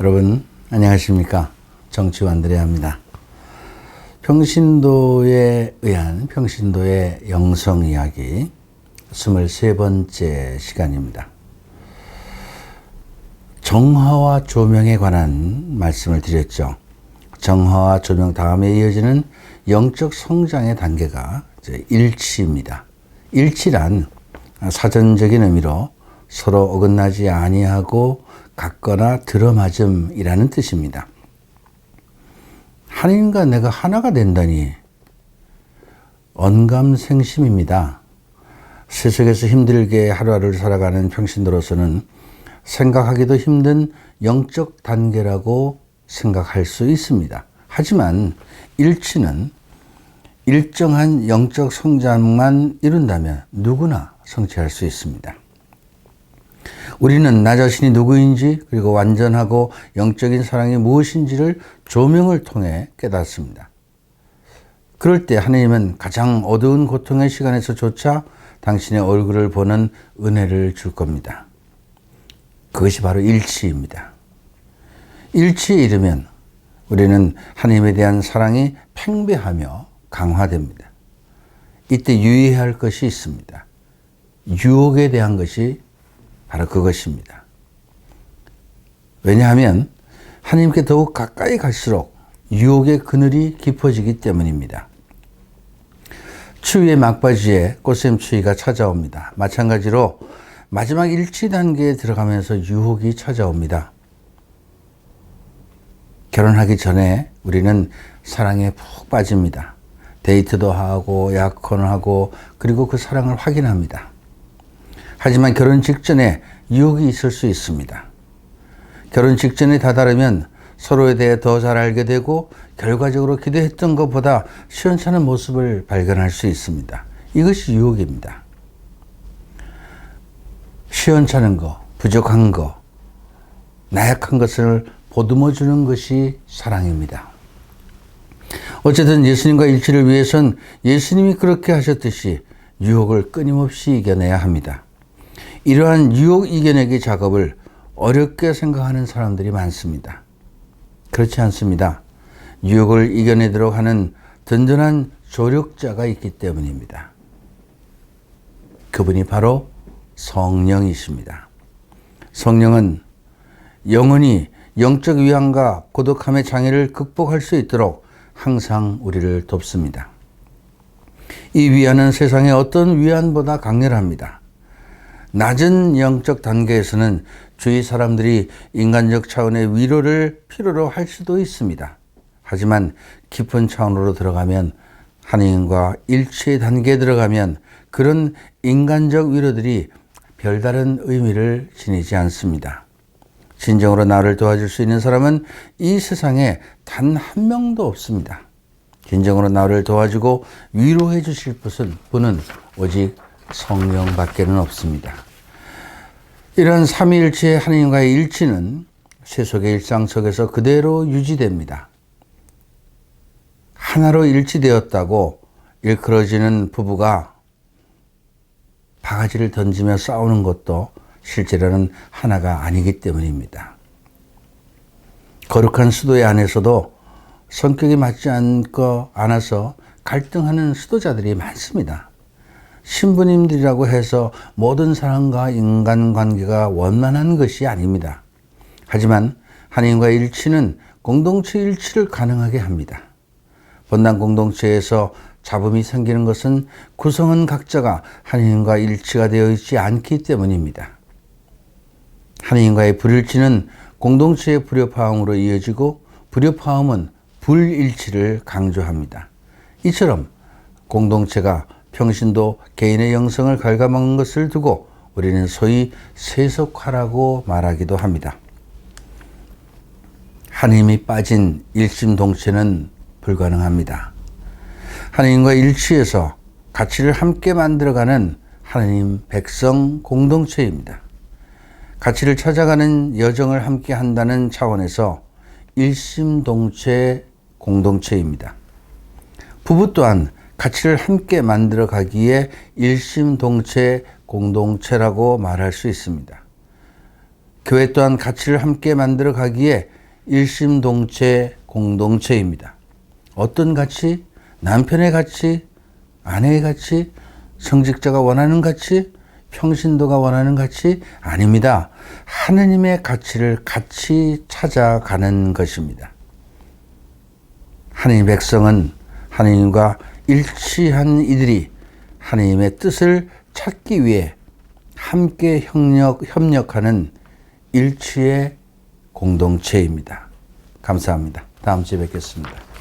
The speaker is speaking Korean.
여러분 안녕하십니까? 정치완드레합니다. 평신도에 의한 평신도의 영성 이야기 23번째 시간입니다. 정화와 조명에 관한 말씀을 드렸죠. 정화와 조명 다음에 이어지는 영적 성장의 단계가 일치입니다. 일치란 사전적인 의미로 서로 어긋나지 아니하고 같거나 들어맞음이라는 뜻입니다. 하나님과 내가 하나가 된다니 언감생심입니다. 세상에서 힘들게 하루하루를 살아가는 평신도로서는 생각하기도 힘든 영적 단계라고 생각할 수 있습니다. 하지만 일치는 일정한 영적 성장만 이룬다면 누구나 성취할 수 있습니다. 우리는 나 자신이 누구인지 그리고 완전하고 영적인 사랑이 무엇인지를 조명을 통해 깨닫습니다. 그럴 때 하나님은 가장 어두운 고통의 시간에서조차 당신의 얼굴을 보는 은혜를 줄 겁니다. 그것이 바로 일치입니다. 일치에 이르면 우리는 하나님에 대한 사랑이 팽배하며 강화됩니다. 이때 유의해야 할 것이 있습니다. 유혹에 대한 것이 바로 그것입니다. 왜냐하면 하나님께 더욱 가까이 갈수록 유혹의 그늘이 깊어지기 때문입니다. 추위의 막바지에 꽃샘 추위가 찾아옵니다. 마찬가지로 마지막 일치 단계에 들어가면서 유혹이 찾아옵니다. 결혼하기 전에 우리는 사랑에 푹 빠집니다. 데이트도 하고 약혼을 하고 그리고 그 사랑을 확인합니다. 하지만 결혼 직전에 유혹이 있을 수 있습니다. 결혼 직전에 다다르면 서로에 대해 더 잘 알게 되고 결과적으로 기대했던 것보다 시원찮은 모습을 발견할 수 있습니다. 이것이 유혹입니다. 시원찮은 거, 부족한 거, 나약한 것을 보듬어 주는 것이 사랑입니다. 어쨌든 예수님과 일치를 위해선 예수님이 그렇게 하셨듯이 유혹을 끊임없이 이겨내야 합니다. 이러한 유혹 이겨내기 작업을 어렵게 생각하는 사람들이 많습니다. 그렇지 않습니다. 유혹을 이겨내도록 하는 든든한 조력자가 있기 때문입니다. 그분이 바로 성령이십니다. 성령은 영원히 영적 위안과 고독함의 장애를 극복할 수 있도록 항상 우리를 돕습니다. 이 위안은 세상의 어떤 위안보다 강렬합니다. 낮은 영적 단계에서는 주위 사람들이 인간적 차원의 위로를 필요로 할 수도 있습니다. 하지만 깊은 차원으로 들어가면 하나님과 일치의 단계에 들어가면 그런 인간적 위로들이 별다른 의미를 지니지 않습니다. 진정으로 나를 도와줄 수 있는 사람은 이 세상에 단 한 명도 없습니다. 진정으로 나를 도와주고 위로해 주실 분은 오직 성령밖에는 없습니다. 이런 삼위일체의 하나님과의 일치는 세속의 일상 속에서 그대로 유지됩니다. 하나로 일치되었다고 일컬어지는 부부가 바가지를 던지며 싸우는 것도 실제로는 하나가 아니기 때문입니다. 거룩한 수도의 안에서도 성격이 맞지 않고 않아서 갈등하는 수도자들이 많습니다. 신부님들이라고 해서 모든 사람과 인간관계가 원만한 것이 아닙니다. 하지만 하나님과 일치는 공동체 일치를 가능하게 합니다. 본당 공동체에서 잡음이 생기는 것은 구성원 각자가 하나님과 일치가 되어 있지 않기 때문입니다. 하나님과의 불일치는 공동체의 불협화음으로 이어지고 불협화음은 불일치를 강조합니다. 이처럼 공동체가 평신도 개인의 영성을 갉아먹는 것을 두고 우리는 소위 세속화라고 말하기도 합니다. 하나님이 빠진 일심동체는 불가능합니다. 하나님과 일치해서 가치를 함께 만들어가는 하나님 백성 공동체입니다. 가치를 찾아가는 여정을 함께 한다는 차원에서 일심동체 공동체입니다. 부부 또한 가치를 함께 만들어 가기에 일심동체 공동체라고 말할 수 있습니다. 교회 또한 가치를 함께 만들어 가기에 일심동체 공동체입니다. 어떤 가치? 남편의 가치, 아내의 가치, 성직자가 원하는 가치, 평신도가 원하는 가치 아닙니다. 하느님의 가치를 같이 찾아가는 것입니다. 하느님 백성은 하느님과 일치한 이들이 하느님의 뜻을 찾기 위해 함께 협력, 협력하는 일치의 공동체입니다. 감사합니다. 다음 주에 뵙겠습니다.